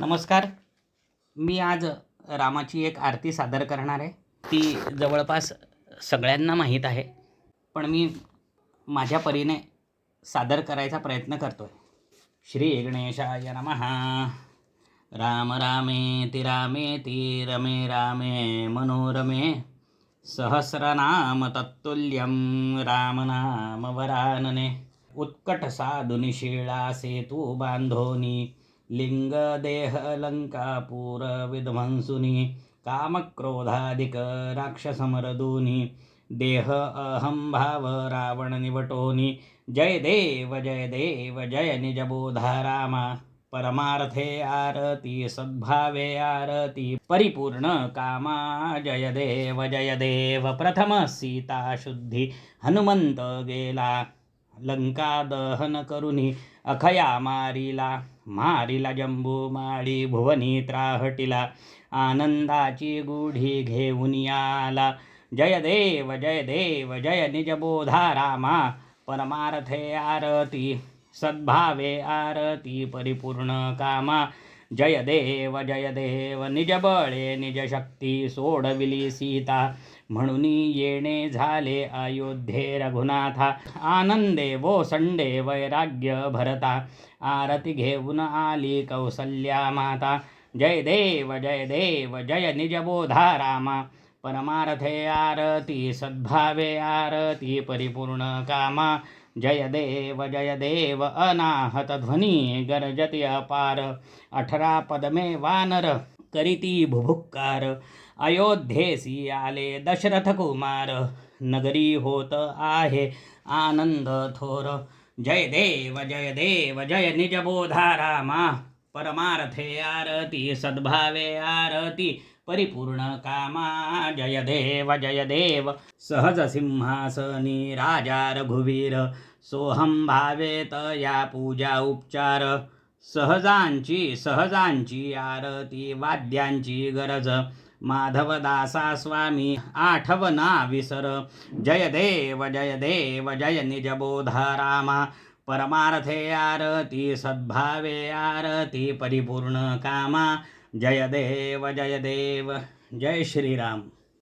नमस्कार. मी आज रामाची एक आरती सादर करणार आहे. ती जवळपास सगळ्यांना माहीत आहे. पण मी माझ्या परीने सादर करायचा प्रयत्न करतो आहे श्री गणेशाय नमः. राम तिरामे ती रमे रामे मनोरमे. सहस्रनाम तत्तुल्यं रामनाम वरानने. उत्कट साधुनिशिळा सेतू बांधोनी. लिङ्ग देह लंकापूर विध्वंसुनी कामक्रोधाधिक देह अहं भाव रावण निवटोनी जय देव जय देव जय निजबोधा राम परमार्थे आरती सद्भावे आरती परिपूर्ण कामा जय देव जय देव प्रथम सीता हनुमन्त हनुमंत गेला लंका दहन अखया मारिला। मारिला जंबू माळी भुवनी त्राहटिला आनंदाची गुढी घेऊन आला जय देव जय देव जय निजबोधा रामा परमार्थे आरती सद्भावे आरती परिपूर्ण कामा. जय देव जय देव निज बळे निज शक्ती सोडविली सीता. म्हणून येणे झाले अयोध्ये रघुनाथा. आनंदे वो संडे वैराग्य भरता. आरती घेऊन आली कौसल्या माता. जय देव जय देव जय निजबोधा रामा. परमार्थे आरती सद्भावे आरती परिपूर्ण कामा. जय देव जय देव अनाहत ध्वनी गर्जति अपार। अठरा पदमे वानर करीती भुभुक्कार अयोध्येसी आले दशरथ कुमार। नगरी होत आहे आनंद थोर। जय देव जय देव जय निजबोधा रामा परमार्थे आरती सद्भावे आरती परिपूर्ण कामा। जय देव जय देव। सहज सिंहासनी राजा रघुवीर। सोहम भावेत या पूजा उपचार. सहजांची सहजांची आरती वाद्यांची गरज. माधवदासा स्वामी आठवना विसर जय देव जय देव जय निजबोधारामा परमार्थे आरती सद्भावे आरती परिपूर्ण कामा. जय देव जय देव. जय श्रीराम.